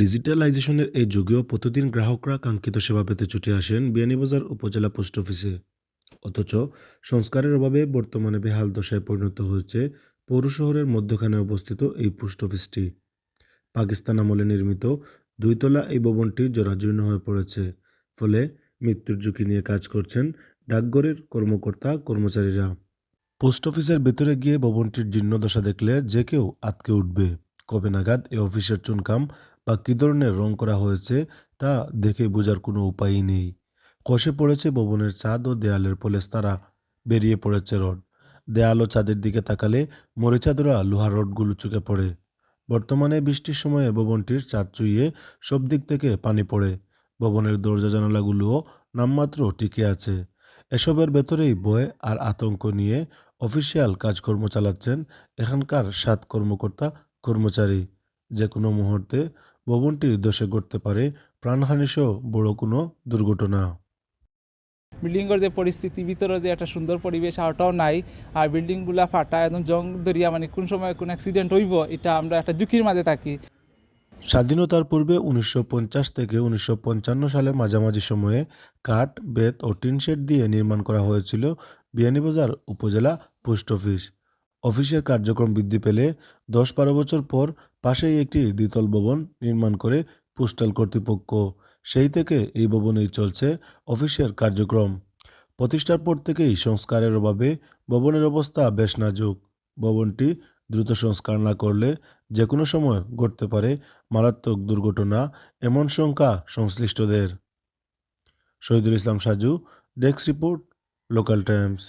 ডিজিটালাইজেশনের এই যুগেও প্রতিদিন গ্রাহকরা কাঙ্ক্ষিত সেবা পেতে ছুটে আসেন বিয়ানীবাজার উপজেলা পোস্ট অফিসে। অথচ সংস্কারের অভাবে বর্তমানে বেহাল দশায় পরিণত হয়েছে পৌর শহরের মধ্যখানে অবস্থিত এই পোস্ট অফিসটি। পাকিস্তান আমলে নির্মিত দুইতলা এই ভবনটি জরাজীর্ণ হয়ে পড়েছে। ফলে মৃত্যুর ঝুঁকি নিয়ে কাজ করছেন ডাকঘরের কর্মকর্তা, কর্মচারীরা। পোস্ট অফিসের ভেতরে গিয়ে ভবনটির জীর্ণদশা দেখলে যে কেউ আতকে উঠবে। কবে নাগাদ এই অফিসের চুনকাম বা কী ধরনের রং করা হয়েছে তা দেখে বোঝার কোনো উপায়ই নেই। কষে পড়েছে ভবনের ছাদ ও দেয়ালের পলেস্তারা বেরিয়ে পড়েছে রড। দেয়াল ও ছাদের দিকে তাকালে মরিচাদরা লোহার রডগুলো চুকে পড়ে। বর্তমানে বৃষ্টির সময়ে ভবনটির ছাদ চুইয়ে সব দিক থেকে পানি পড়ে। ভবনের দরজা জানালাগুলোও নামমাত্র টিকে আছে। এসবের ভেতরেই ভয় আর আতঙ্ক নিয়ে অফিসিয়াল কাজকর্ম চালাচ্ছেন এখানকার সাত কর্মকর্তা কর্মচারী যে কোনো মুহূর্তে ভবনটি দশে ঘটতে পারে প্রাণহানিসহ বড় কোনো দুর্ঘটনা। বিল্ডিংয়ের যে পরিস্থিতি ভিতরে যে একটা সুন্দর পরিবেশ আওটাও নাই। আর বিল্ডিংগুলা ফাটা একদম জং দরিয়া মানে কোন সময় কোন অ্যাক্সিডেন্ট হইব এটা আমরা একটা ঝুঁকির মাঝে থাকি। স্বাধীনতার পূর্বে উনিশশো পঞ্চাশ থেকে উনিশশো সালের মাঝামাঝি সময়ে কাঠ বেত ও টিন শেড দিয়ে নির্মাণ করা হয়েছিল বিয়ানীবাজার উপজেলা পোস্ট অফিস। অফিসের কার্যক্রম বৃদ্ধি পেলে দশ বারো বছর পর পাশেই একটি দ্বিতল ভবন নির্মাণ করে পোস্টাল কর্তৃপক্ষ। সেই থেকে এই ভবনেই চলছে অফিসের কার্যক্রম। প্রতিষ্ঠার পর থেকেই সংস্কারের অভাবে ভবনের অবস্থা বেশ নাজুক। ভবনটি দ্রুত সংস্কার না করলে যে কোনো সময় ঘটতে পারে মারাত্মক দুর্ঘটনা, এমন শঙ্কা সংশ্লিষ্টদের। Shahidul Islam Saju, desk report, local times.